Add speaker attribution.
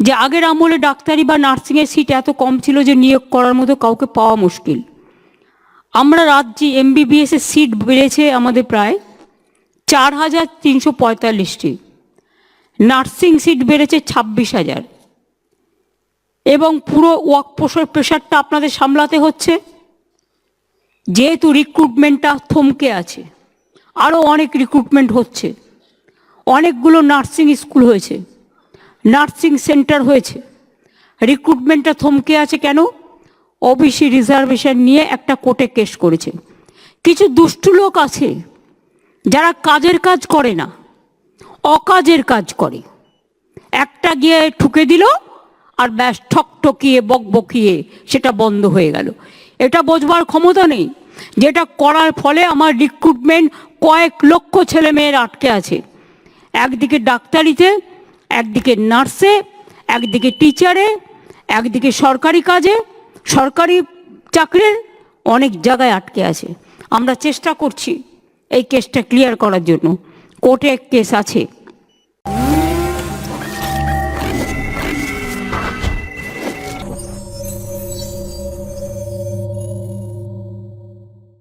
Speaker 1: যে আগের আমলে ডাক্তারি বা নার্সিংয়ের সিট এত কম ছিল যে নিয়োগ করার মতো কাউকে পাওয়া মুশকিল। আমরা রাজ্যে এমবিবিএস এর সিট বেড়েছে আমাদের প্রায় চার হাজার তিনশো পঁয়তাল্লিশটি। নার্সিং সিট বেড়েছে ছাব্বিশ হাজার। এবং পুরো ওয়ার্ক পোষের প্রেশারটা আপনাদের সামলাতে হচ্ছে। যেহেতু রিক্রুটমেন্টটা থমকে আছে আরও অনেক রিক্রুটমেন্ট হচ্ছে। অনেকগুলো নার্সিং স্কুল হয়েছে। নার্সিং সেন্টার হয়েছে। রিক্রুটমেন্টটা থমকে আছে কেন? ওবিসি রিজার্ভেশন নিয়ে একটা কোর্টে কেস করেছে। কিছু দুষ্টু লোক আছে যারা কাজের কাজ করে না, অকাজের কাজ করে। একটা গিয়ে ঠুকে দিল আর ব্যাস ঠকঠকিয়ে বকবকিয়ে সেটা বন্ধ হয়ে গেল। এটা বোঝবার ক্ষমতা নেই, যেটা করার ফলে আমার রিক্রুটমেন্ট কয়েক লক্ষ ছেলে মেয়ের আটকে আছে। একদিকে ডাক্তারিতে একদিকে নার্সে, একদিকে টিচারে, একদিকে সরকারি কাজে, সরকারি চাকরির অনেক জায়গায় আটকে আছে। আমরা চেষ্টা করছি এই কেসটা ক্লিয়ার করার জন্য। কোর্টে কেস আছে।